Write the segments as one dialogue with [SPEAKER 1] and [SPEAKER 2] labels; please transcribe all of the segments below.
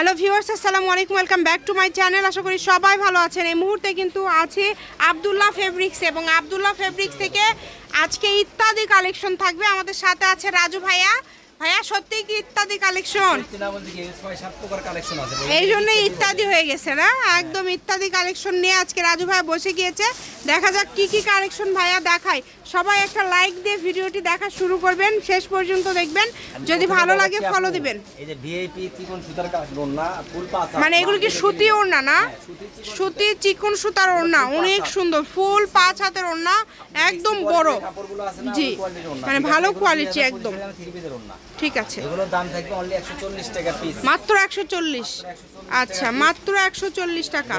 [SPEAKER 1] Hello viewers, আসসালামু আলাইকুম, welcome back to my channel. আশা করি সবাই ভালো আছেন। এই মুহূর্তে কিন্তু আছে আবদুল্লাহ ফেব্রিক্স এবং আবদুল্লাহ ফেব্রিক্স থেকে আজকে ইত্যাদি কালেকশন থাকবে। আমাদের সাথে আছে রাজু ভাইয়া ভাইয়া সত্যি কি ইত্যাদি কালেকশন এই জন্যই ইত্যাদি হয়ে গেছে না? একদম ইত্যাদি কালেকশন নিয়ে আজকে রাজু ভাইয়া বসে গিয়েছে। দেখা যাক কি কি কালেকশন ভাইয়া দেখায়। সবাই একটা লাইক দিয়ে ভিডিওটি দেখা শুরু করবেন। শেষ পর্যন্ত দেখবেন। যদি ভালো লাগে ফলো দিবেন।
[SPEAKER 2] এই যে ভিআইপি চিকন সুতার কাজ ফুল পাস
[SPEAKER 1] মানে এগুলো কি সুতি ওড়না? না? সুতি চিকন সুতার। ওড়না অনেক সুন্দর। ফুল পাঁচ হাতের ওড়না একদম বড়। জি মানে ভালো কোয়ালিটি একদম। ঠিক আছে।
[SPEAKER 2] এগুলোর দাম থাকবে অনলি 140 টাকা পিস
[SPEAKER 1] মাত্র একশো চল্লিশ। আচ্ছা মাত্র একশো চল্লিশ টাকা।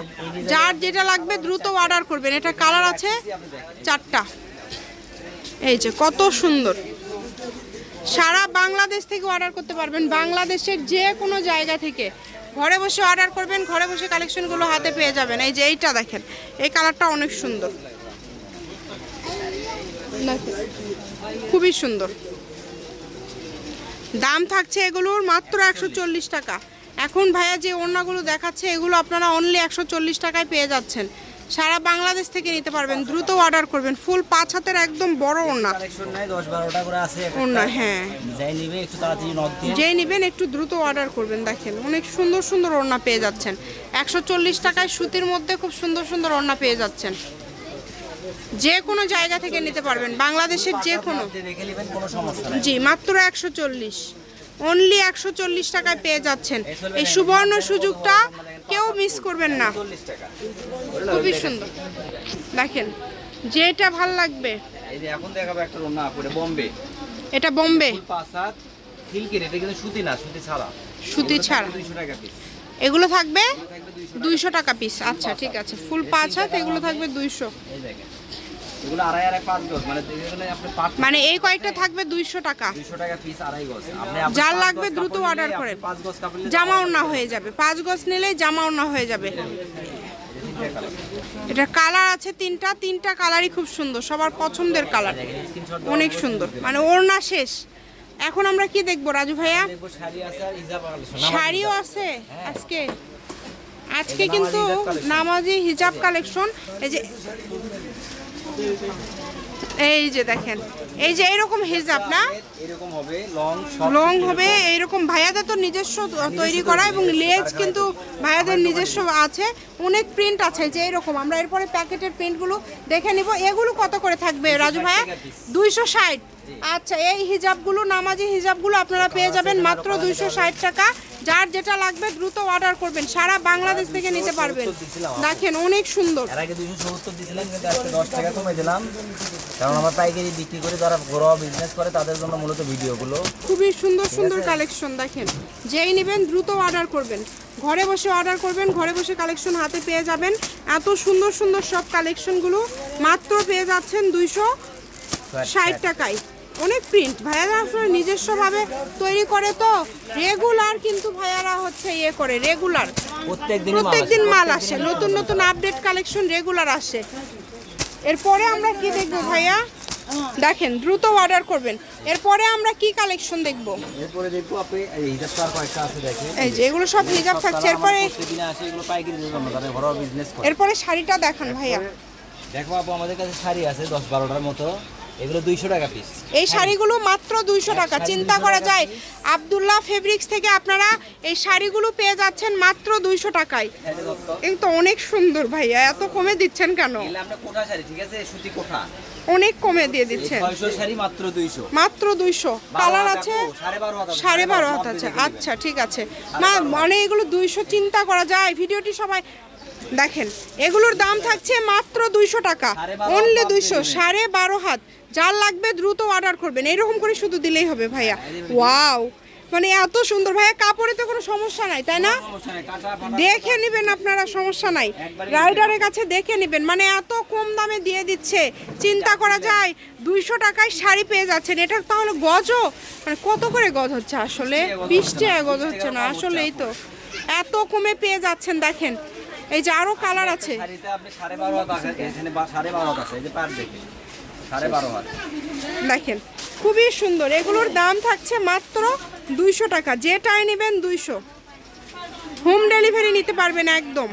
[SPEAKER 1] যার যেটা লাগবে দ্রুত অর্ডার করবেন। এটা কালার আছে চারটা। এই যে কত সুন্দর। সারা বাংলাদেশ থেকে অর্ডার করতে পারবেন। বাংলাদেশের যে কোনো জায়গা থেকে। ঘরে বসে অর্ডার করবেন ঘরে বসে কালেকশনগুলো হাতে পেয়ে যাবেন। এই যে এইটা দেখেন এই কালারটা অনেক সুন্দর। খুবই সুন্দর। দাম থাকছে এগুলোর মাত্র একশো চল্লিশ টাকা। এখন ভাইয়া যে ওড়নাগুলো দেখাচ্ছে এগুলো আপনারা অনলি একশো চল্লিশ টাকায় পেয়ে যাচ্ছেন। সারা বাংলাদেশ থেকে নিতে পারবেন দ্রুত অর্ডার করবেন। ফুল পাঁচ হাতের একদম বড় ওড়না।
[SPEAKER 2] কালেকশন নাই 10 12টা করে আছে এক
[SPEAKER 1] ওড়না হ্যাঁ।
[SPEAKER 2] যেই
[SPEAKER 1] নেবেন একটু দ্রুত অর্ডার করবেন দেখেন। অনেক সুন্দর সুন্দর ওড়না পেয়ে যাচ্ছেন। একশো চল্লিশ টাকায় সুতির মধ্যে খুব সুন্দর সুন্দর ওড়না পেয়ে যাচ্ছেন। যে কোনো জায়গা থেকে নিতে পারবেন বাংলাদেশের যে কোনো। জি মাত্র একশো চল্লিশ। অনলি একশো চল্লিশ টাকায় পেয়ে যাচ্ছেন। এই সুবর্ণ সুযোগটা কেউ মিস করবেন না। খুবই সুন্দর। দেখেন যেটা ভালো লাগবে।
[SPEAKER 2] যে এখন দেখাবো একটা ওড়না বোম্বে।
[SPEAKER 1] এটা বোম্বে।
[SPEAKER 2] সুতি ছাড়া।
[SPEAKER 1] সুতি ছাড়া।
[SPEAKER 2] 200 টাকা পিস
[SPEAKER 1] এগুলো থাকবে
[SPEAKER 2] থাকবে 200
[SPEAKER 1] দুইশো টাকা পিস আচ্ছা ঠিক আছে ফুল পাঁচ হাত এগুলো থাকবে দুইশো।
[SPEAKER 2] এগুলো আড়াই আড়াই পাঁচ গজ। মানে আপনি
[SPEAKER 1] মানে এই কয়েকটা থাকবে দুইশো টাকা।
[SPEAKER 2] দুশো টাকা পিস আড়াই গজ। আপনি আপনি
[SPEAKER 1] যার লাগবে দ্রুত
[SPEAKER 2] অর্ডার
[SPEAKER 1] order
[SPEAKER 2] নিলে,
[SPEAKER 1] করেন।
[SPEAKER 2] পাঁচ গজ কাপড়
[SPEAKER 1] জামা ওড়না হয়ে যাবে। পাঁচ গজ নিলে জামা ওড়না হয়ে যাবে। এটা কালার আছে তিনটা তিনটা কালারই খুব সুন্দর। সবার পছন্দের কালার। অনেক সুন্দর। মানে ওড়না শেষ। এখন আমরা কি দেখব রাজু ভাইয়া? শাড়িও আছে আজকে। আজকে কিন্তু নামাজি হিজাব কালেকশন এই যে এই যে দেখেন, এই যে এরকম হিজাব না?
[SPEAKER 2] এরকম হবে লং
[SPEAKER 1] লং হবে এইরকম ভাইয়াদের তো নিজস্ব তৈরি করা এবং লেজ কিন্তু ভাইয়াদের নিজস্ব আছে। অনেক প্রিন্ট আছে যে এরকম আমরা এরপরে প্যাকেটের প্রিন্টগুলো দেখে নিব। এগুলো কত করে থাকবে রাজু ভাইয়া? দুইশো ষাট। আচ্ছা এই হিজাবগুলো, নামাজি হিজাবগুলো আপনারা পেয়ে যাবেন মাত্র দুইশো ষাট টাকা। যার যেটা লাগবে দ্রুত অর্ডার করবেন। সারা বাংলাদেশ থেকে নিতে পারবেন। দেখেন অনেক সুন্দর।
[SPEAKER 2] এর আগে দুশো সত্তর দিয়েছিলাম কিন্তু আজকে দশ টাকা কমে দিলাম। কারণ আমার পাইকারি বিক্রি করে যারা ঘরোয়া বিজনেস করে তাদের জন্য মূলত ভিডিওগুলো।
[SPEAKER 1] খুবই সুন্দর সুন্দর কালেকশন দেখেন। যেই নেবেন দ্রুত অর্ডার করবেন। ঘরে বসে অর্ডার করবেন ঘরে বসে কালেকশন হাতে পেয়ে যাবেন। এত সুন্দর সুন্দর সব কালেকশনগুলো মাত্র পেয়ে যাচ্ছেন দুইশো ষাট। টাকায়। অনেক প্রিন্ট ভাইয়ারা আসলে নিজস্বভাবে তৈরি করে তো রেগুলার কিন্তু ভাইয়ারা হচ্ছে ইয়ে করে রেগুলার প্রত্যেকদিন মাল আসে নতুন নতুন আপডেট কালেকশন রেগুলার আসে। এরপরে আমরা কি দেখব ভাইয়া? দেখেন দ্রুত অর্ডার করবেন। এরপরে আমরা কি কালেকশন দেখব?
[SPEAKER 2] এরপরে দেখব আপনি এই হিসাব তার কয়েকটা আছে দেখেন।
[SPEAKER 1] এই যে এগুলো সব হিজাব থাকছে। এরপরে
[SPEAKER 2] প্রতিদিনে আসে এগুলো পাইকারি ঘরোয়া বিজনেস করে।
[SPEAKER 1] এরপরে শাড়িটা দেখান ভাইয়া।
[SPEAKER 2] দেখো আপু আমাদের কাছে শাড়ি আছে দশ বারোটার মতো। এগুলো দুইশো টাকা পিস
[SPEAKER 1] এই শাড়িগুলো মাত্র দুইশো টাকা। চিন্তা করা যায় আবদুল্লাহ ফেব্রিক্স থেকে আপনারা এই শাড়িগুলো পেয়ে যাচ্ছেন মাত্র দুইশো টাকায়। এই তো অনেক সুন্দর ভাইয়া এত কমে দিচ্ছেন কেন?
[SPEAKER 2] এগুলো আমরা কোঠা শাড়ি ঠিক আছে? সুতি কোঠা।
[SPEAKER 1] অনেক কমে দিয়ে দিচ্ছেন।
[SPEAKER 2] মাত্র দুইশো।
[SPEAKER 1] কালার আছে?
[SPEAKER 2] সাড়ে বারো হাত আছে।
[SPEAKER 1] আচ্ছা ঠিক আছে। মা মানে এগুলো দুইশো চিন্তা করা যায়। ভিডিওটি সবাই দেখেন এগুলোর দাম থাকছে মাত্র দুইশো টাকা। অনলি দুইশো সাড়ে বারো হাত। যার লাগবে দ্রুত অর্ডার করবেন। এরকম করে শুধু দিলেই হবে ভাইয়া। ওয়াও মানে এত সুন্দর। ভাইয়া কাপড়ে তো কোনো সমস্যা নাই তাই না? দেখে নেবেন আপনারা সমস্যা নাই। রাইডারের কাছে দেখে নেবেন। মানে এত কম দামে দিয়ে দিচ্ছে। চিন্তা করা যায় দুইশো টাকায় শাড়ি পেয়ে যাচ্ছেন। এটা তাহলে গজও? মানে কত করে গজ হচ্ছে আসলে? বিশ টাকা গজ হচ্ছে না আসলেই তো। এত কমে পেয়ে যাচ্ছেন দেখেন। এই যে আরও কালার আছে।
[SPEAKER 2] শাড়িতে আপনি সাড়ে বারো হাত আছে এখানে বা- সাড়ে বারো হাত আছে এই যে পার দেখে। সাড়ে বারো হাত।
[SPEAKER 1] দেখেন খুবই সুন্দর। এগুলোর দাম থাকছে মাত্র দুইশো টাকা। যেটাই নেবেন দুইশো। হোম ডেলিভারি নিতে পারবেন একদম।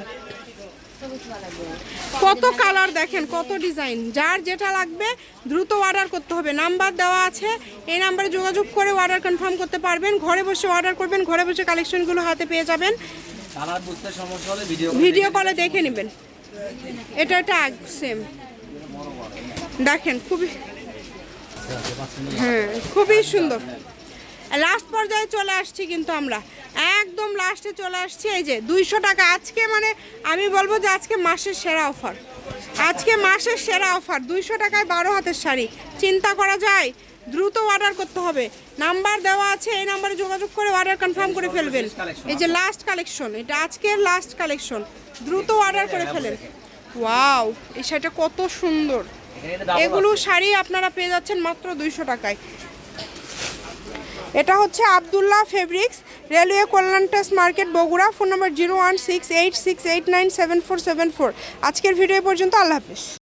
[SPEAKER 1] কত কালার দেখেন কত ডিজাইন যার যেটা লাগবে দ্রুত অর্ডার করতে হবে। নাম্বার দেওয়া আছে। এই নাম্বারে যোগাযোগ করে অর্ডার কনফার্ম করতে পারবেন। ঘরে বসে অর্ডার করবেন। ঘরে বসে কালেকশনগুলো হাতে পেয়ে যাবেন।
[SPEAKER 2] কালার বুঝতে সমস্যা হলে ভিডিও
[SPEAKER 1] ভিডিও কলে দেখে নেবেন। এটা এটা সেম দেখেন খুবই হ্যাঁ খুবই সুন্দর। লাস্ট পর্যায়ে চলে আসছি কিন্তু আমরা। একদম লাস্টে চলে আসছি। এই যে দুইশো টাকা। আজকে মানে আমি বলব যে আজকে মাসের সেরা অফার আজকে মাসের সেরা অফার দুইশো টাকায় বারো হাতের শাড়ি। চিন্তা করা যায়? দ্রুত অর্ডার করতে হবে। নাম্বার দেওয়া আছে, এই নাম্বারে যোগাযোগ করে অর্ডার কনফার্ম করে ফেলবেন। এই যে লাস্ট কালেকশন এটা আজকের লাস্ট কালেকশন দ্রুত অর্ডার করে ফেলেন। ওয়াও এই শাড়িটা কত সুন্দর। এগুলো শাড়ি আপনারা পেয়ে যাচ্ছেন মাত্র দুইশো টাকায়। এটা হচ্ছে Abdullah fabrics, railway কল্যাণটাস market, Bogura. Phone number zero one six eight six eight nine seven four seven four. আজকের ভিডিও পর্যন্ত, আল্লাহ হাফিজ।